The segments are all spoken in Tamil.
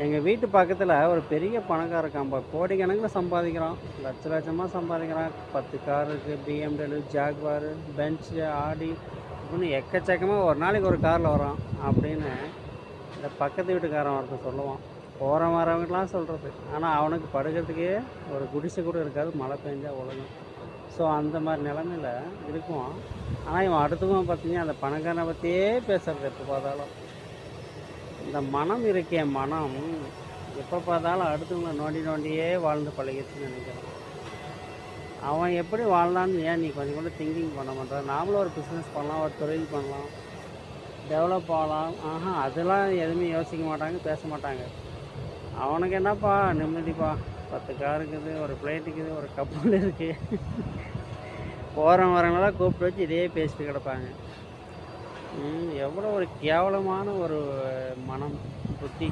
எங்கள் வீட்டு பக்கத்தில் ஒரு பெரிய பணக்கார இருக்கான்பா கோடிக்கணக்கில் சம்பாதிக்கிறான். லட்ச லட்சமாக சம்பாதிக்கிறான். பத்து கார் இருக்குது பிஎம்டபிள்யூ ஜாக்வார் பென்ச்சு ஆடி இப்படின்னு எக்கச்சக்கமாக ஒரு நாளைக்கு ஒரு காரில் வரான் அப்படின்னு இந்த பக்கத்து வீட்டுக்காரன் ஒருத்தர் சொல்லுவான். போகிற வரவங்கலாம் சொல்கிறது ஆனால் அவனுக்கு படுக்கிறதுக்கே ஒரு குடிசை கூட இருக்காது. மழை பெஞ்சால் உலகம் ஸோ அந்த மாதிரி நிலமையில இருக்குவான். ஆனால் இவன் அடுத்தவன் பார்த்தீங்கன்னா அந்த பணக்காரனை பற்றியே பேசுகிறது எப்போ பார்த்தாலும். இந்த மனம் இருக்கிய மனம் எப்போ பார்த்தாலும் அடுத்தவங்களை நோண்டி நோண்டியே வாழ்ந்து பழகிடுச்சுன்னு நினைக்கிறேன். அவன் எப்படி வாழலான்னு ஏன் நீ கொஞ்சம் கூட திங்கிங் பண்ண மாட்டேற? நாமளும் ஒரு பிஸ்னஸ் பண்ணலாம் ஒரு தொழில் பண்ணலாம் டெவலப் ஆகலாம். ஆஹா அதெல்லாம் எதுவுமே யோசிக்க மாட்டாங்க பேச மாட்டாங்க. அவனுக்கு என்னப்பா நிம்மதிப்பா? பத்து கார் இருக்குது ஒரு ஃப்ளைட் இருக்குது ஒரு கப்பல் இருக்குது போகிறவங்க வரவங்களாம் கூப்பிட்டு வச்சு இதே பேசிட்டு கிடப்பாங்க. எவ்வளோ ஒரு கேவலமான ஒரு மனம் புத்தி.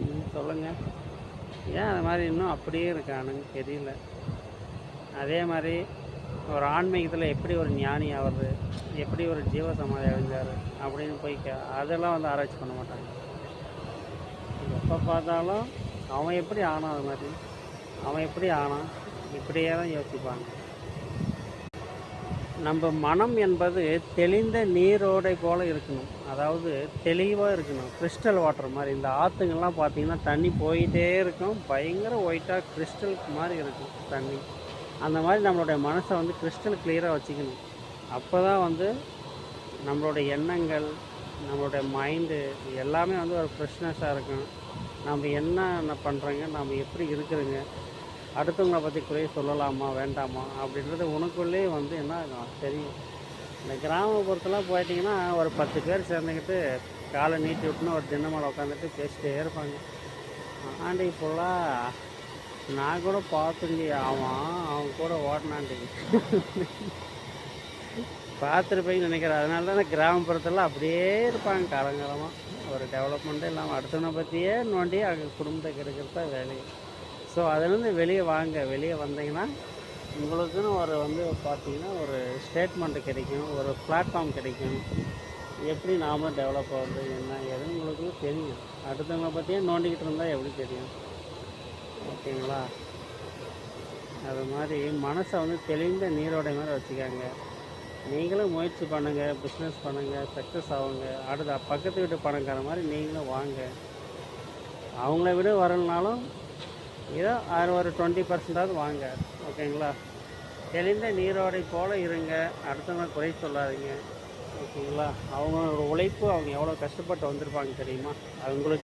ம், ஏன் அது மாதிரி இன்னும் அப்படியே இருக்கானுங்க? தெரியல. அதே மாதிரி ஒரு ஆன்மீகத்தில் எப்படி ஒரு ஞானி ஆவறது எப்படி ஒரு ஜீவ சமாதி அடைஞ்சார் அப்படின்னு போய் கே அதெல்லாம் வந்து ஆராய்ச்சி பண்ண மாட்டாங்க. எப்போ பார்த்தாலும் அவன் எப்படி ஆனான் அது மாதிரி? அவன் எப்படி ஆனான்? இப்படியே தான் யோசிப்பாங்க. நம்ம மனம் என்பது தெளிந்த நீரோடை போல் இருக்கணும். அதாவது தெளிவாக இருக்கணும். கிறிஸ்டல் வாட்டர் மாதிரி. இந்த ஆற்றுங்கள்லாம் பார்த்திங்கன்னா தண்ணி போயிட்டே இருக்கும். பயங்கர ஒயிட்டாக கிறிஸ்டல் மாதிரி இருக்கும் தண்ணி. அந்த மாதிரி நம்மளுடைய மனசை வந்து கிறிஸ்டல் கிளியராக வச்சுக்கணும். அப்போ தான் வந்து நம்மளுடைய எண்ணங்கள் நம்மளுடைய மைண்டு எல்லாமே வந்து ஒரு ஃப்ரெஷ்னஸாக இருக்கும். நம்ம என்ன பண்ணுறோங்க நம்ம எப்படி இருக்கிறோங்க அடுத்தவங்களை பற்றி குறை சொல்லலாமா வேண்டாமா அப்படின்றது உனக்குள்ளே வந்து என்ன தெரியும். இந்த கிராமப்புறத்தெல்லாம் போயிட்டிங்கன்னா ஒரு பத்து பேர் சேர்ந்துக்கிட்டு காலை நீட்டி விட்டுன்னு ஒரு தினமலை உட்காந்துட்டு பேசிட்டே இருப்பாங்க. ஆண்டி இப்போல்லாம் நான் கூட பார்த்துண்டி அவன் அவன் கூட ஓடினாண்டி பார்த்துருப்பீங்கன்னு நினைக்கிறேன். அதனால தான் கிராமப்புறத்தில் அப்படியே இருப்பாங்க காலங்காலமாக ஒரு டெவலப்மெண்ட்டே இல்லாமல் அடுத்தவனை பற்றியே நோண்டி அவங்க குடும்பத்தை கெடுக்கிறது தான் வேலையை ஸோ அதுலேருந்து வெளியே வாங்க. வெளியே வந்தீங்கன்னா உங்களுக்குன்னு ஒரு வந்து பார்த்தீங்கன்னா ஒரு ஸ்டேட்மெண்ட்டு கிடைக்கும் ஒரு பிளாட்ஃபார்ம் கிடைக்கும். எப்படி நாம டெவலப் ஆகுது என்ன எதுவும் உங்களுக்கு தெரியும். அடுத்தவங்களை பற்றியே நோண்டிக்கிட்டு இருந்தால் எப்படி தெரியும்? ஓகேங்களா? அது மாதிரி மனசை வந்து தெளிந்த நீரோடை மாதிரி வச்சுக்காங்க. நீங்களும் முயற்சி பண்ணுங்கள் பிஸ்னஸ் பண்ணுங்கள் சக்ஸஸ் ஆகுங்க. அடுத்த பக்கத்து வீட்டு பணக்கார மாதிரி நீங்களும் வாங்க. அவங்கள விட வரலனாலும் ஏதோ அது ஒரு டுவெண்ட்டி பர்சன்டாவது வாங்க ஓகேங்களா? தெளிந்த நீரோடை போல் இருங்க. அடுத்தவங்க குறை சொல்லாதீங்க ஓகேங்களா? அவங்களோட உழைப்பு அவங்க எவ்வளோ கஷ்டப்பட்டு வந்திருப்பாங்க தெரியுமா? அவங்களுக்கு